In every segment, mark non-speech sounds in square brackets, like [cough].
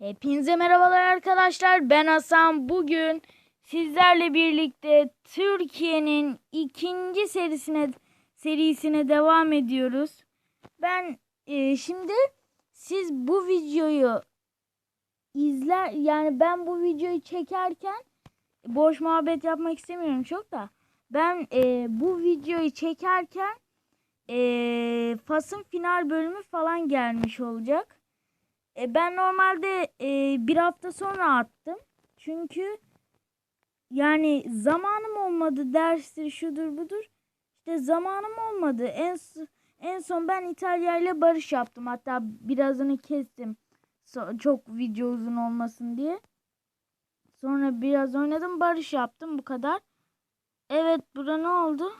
Hepinize merhabalar arkadaşlar. Ben Hasan. Bugün sizlerle birlikte Türkiye'nin ikinci serisine serisine devam ediyoruz. Ben e, şimdi siz bu videoyu izler yani ben bu videoyu çekerken boş muhabbet yapmak istemiyorum çok da ben e, bu videoyu çekerken e, Fas'ın final bölümü falan gelmiş olacak. E, ben normalde e, bir hafta sonra attım. Çünkü yani zamanım olmadı derstir şudur budur. İşte zamanım olmadı. En en son ben İtalya ile barış yaptım. Hatta birazını kestim. So- çok video uzun olmasın diye. Sonra biraz oynadım barış yaptım bu kadar. Evet bura ne oldu?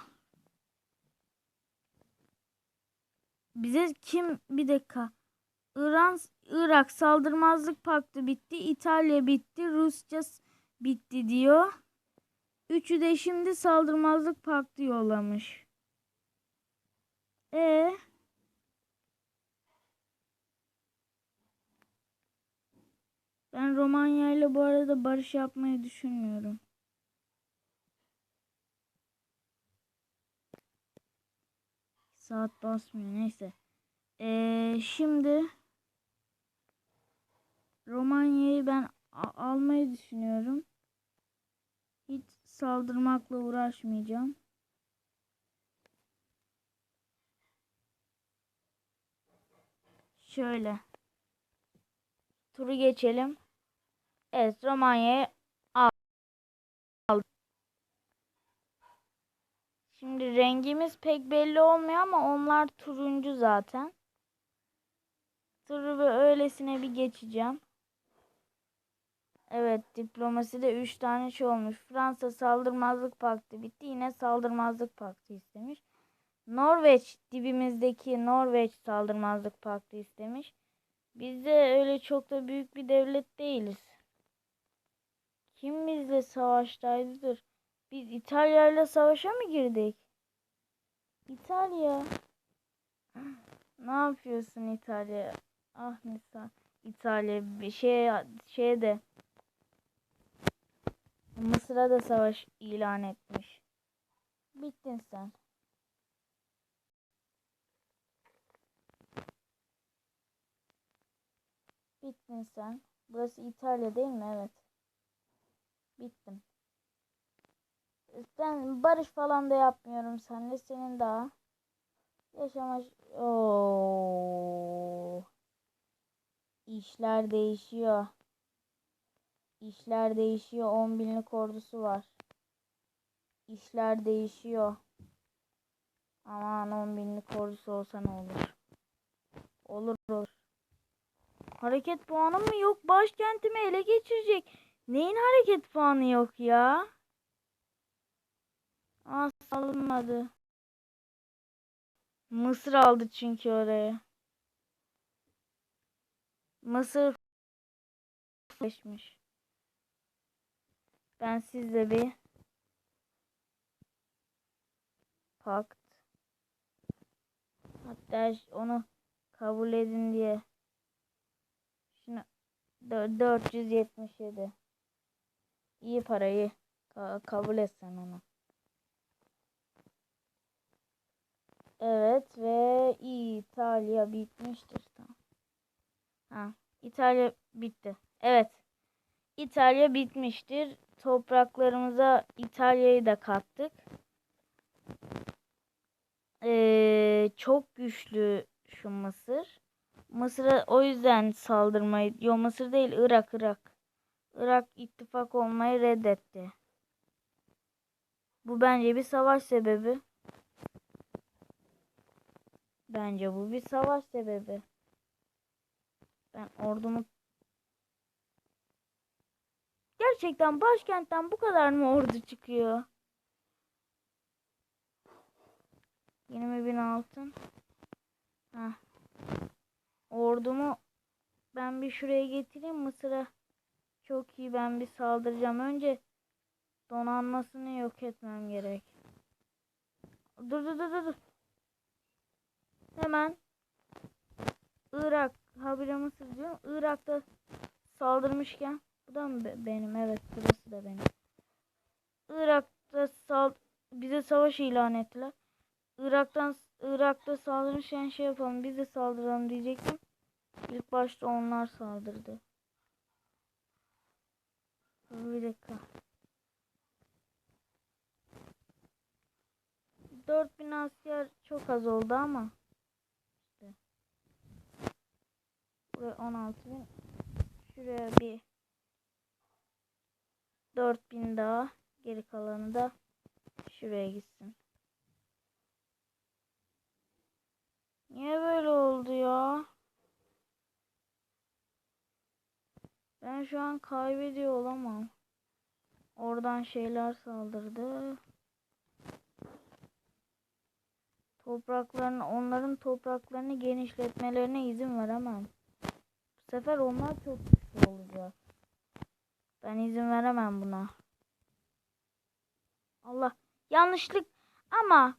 Bize kim bir dakika. İran Irak saldırmazlık paktı bitti. İtalya bitti. Rusya bitti diyor. Üçü de şimdi saldırmazlık paktı yollamış. E Ben Romanya ile bu arada barış yapmayı düşünmüyorum. Saat basmıyor neyse. Ee, şimdi Romanya'yı ben almayı düşünüyorum. Hiç saldırmakla uğraşmayacağım. Şöyle. Turu geçelim. Evet Romanya'yı al- aldım. Şimdi rengimiz pek belli olmuyor ama onlar turuncu zaten. Turu ve öylesine bir geçeceğim. Evet diplomaside 3 tane şey olmuş. Fransa saldırmazlık paktı bitti. Yine saldırmazlık paktı istemiş. Norveç dibimizdeki Norveç saldırmazlık paktı istemiş. Biz de öyle çok da büyük bir devlet değiliz. Kim bizle savaştaydı? Dur. Biz İtalya ile savaşa mı girdik? İtalya. [gasps] Ne yapıyorsun İtalya? Ah Nisa. İtalya bir şey şey de Mısır'a da savaş ilan etmiş. Bittin sen. Bittin sen. Burası İtalya değil mi? Evet. Bittim. Ben barış falan da yapmıyorum seninle. Senin daha yaşama... Oo. İşler değişiyor. İşler değişiyor. 10 binlik ordusu var. İşler değişiyor. Aman 10 binlik ordusu olsa ne olur. Olur olur. Hareket puanı mı yok? Başkentimi ele geçirecek. Neyin hareket puanı yok ya? Aa salınmadı. Mısır aldı çünkü oraya. Mısır geçmiş. Ben sizle bir pakt hatta onu kabul edin diye şunu dö- 477 iyi parayı Ka- kabul etsen onu. Evet ve İtalya bitmiştir tamam. Ha, İtalya bitti. Evet. İtalya bitmiştir. Topraklarımıza İtalya'yı da kattık. Ee, çok güçlü şu Mısır. Mısır'a o yüzden saldırmayı, yo Mısır değil Irak Irak. Irak ittifak olmayı reddetti. Bu bence bir savaş sebebi. Bence bu bir savaş sebebi. Ben ordumu Gerçekten başkentten bu kadar mı ordu çıkıyor? 20 bin altın. Heh. Ordumu ben bir şuraya getireyim Mısır'a. Çok iyi ben bir saldıracağım. Önce donanmasını yok etmem gerek. Dur dur dur dur. Hemen Irak habire Mısır diyorum. Irak'ta saldırmışken bu da mı be- benim? Evet burası da benim. Irak'ta sal bize savaş ilan ettiler. Irak'tan Irak'ta saldırmışken şey yapalım biz de saldıralım diyecektim. İlk başta onlar saldırdı. Bir dakika. 4000 asker çok az oldu ama. İşte. Buraya 16000. Şuraya bir 4000 daha. Geri kalanı da şuraya gitsin. Niye böyle oldu ya? Ben şu an kaybediyor olamam. Oradan şeyler saldırdı. Topraklarını, onların topraklarını genişletmelerine izin veremem. Bu sefer onlar çok güçlü olacak. Ben izin veremem buna. Allah yanlışlık ama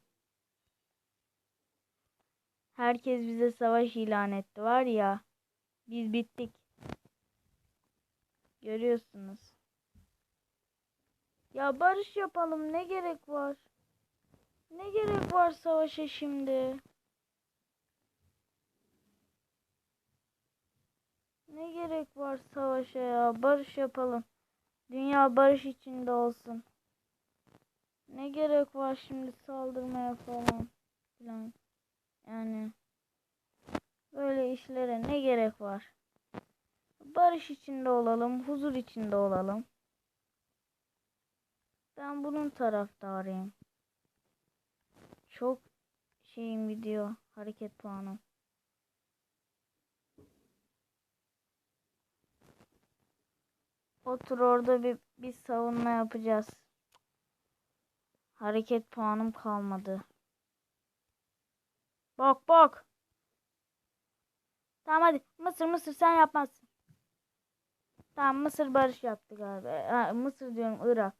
herkes bize savaş ilan etti var ya. Biz bittik. Görüyorsunuz. Ya barış yapalım ne gerek var? Ne gerek var savaşa şimdi? Ne gerek var savaşa ya? Barış yapalım. Dünya barış içinde olsun. Ne gerek var şimdi saldırmaya falan filan. Yani böyle işlere ne gerek var? Barış içinde olalım, huzur içinde olalım. Ben bunun taraftarıyım. Çok şeyim gidiyor hareket puanım. Otur orada bir, bir savunma yapacağız. Hareket puanım kalmadı. Bak bak. Tamam hadi. Mısır Mısır sen yapmazsın. Tamam Mısır barış yaptı galiba. Ha, Mısır diyorum Irak.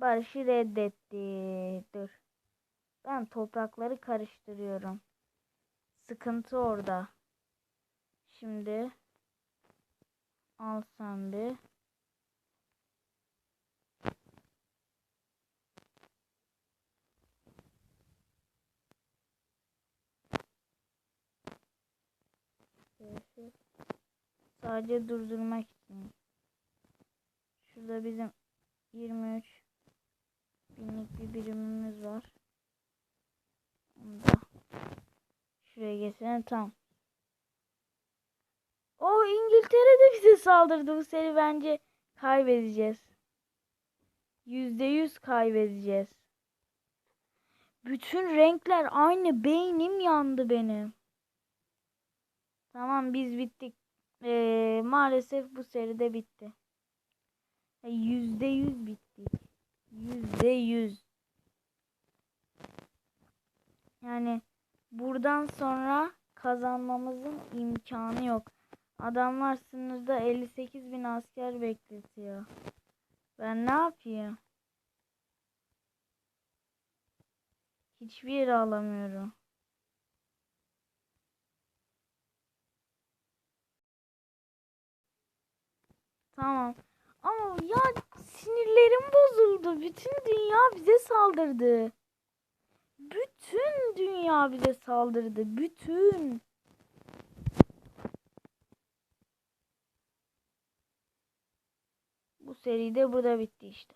Barışı reddetti. Dur. Ben toprakları karıştırıyorum. Sıkıntı orada. Şimdi al sen bir. Şöyle Sadece durdurmak için. Şurada bizim 23 binlik bir birimimiz var. Onu şuraya getirelim tam. O İngiltere de bize saldırdı bu seri bence kaybedeceğiz. Yüzde yüz kaybedeceğiz. Bütün renkler aynı beynim yandı benim. Tamam biz bittik. Ee, maalesef bu seride bitti. Yüzde yüz bittik. Yüzde yüz. Yani buradan sonra kazanmamızın imkanı yok. Adamlar sınırda 58 bin asker bekletiyor. Ben ne yapayım? Hiçbir yere alamıyorum. Tamam. Ama ya sinirlerim bozuldu. Bütün dünya bize saldırdı. Bütün dünya bize saldırdı. Bütün. Bu seri de burada bitti işte.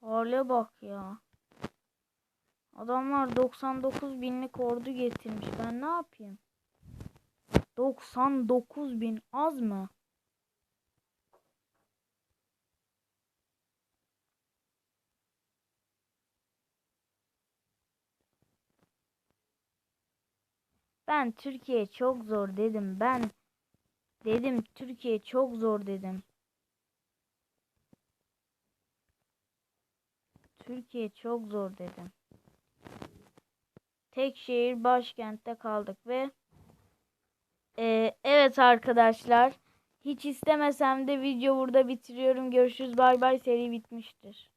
Hale bak ya. Adamlar 99 binlik ordu getirmiş. Ben ne yapayım? 99 bin az mı? Ben Türkiye çok zor dedim. Ben dedim Türkiye çok zor dedim. Türkiye çok zor dedim. Tek şehir başkentte kaldık ve Ee, evet arkadaşlar hiç istemesem de video burada bitiriyorum. Görüşürüz bay bay seri bitmiştir.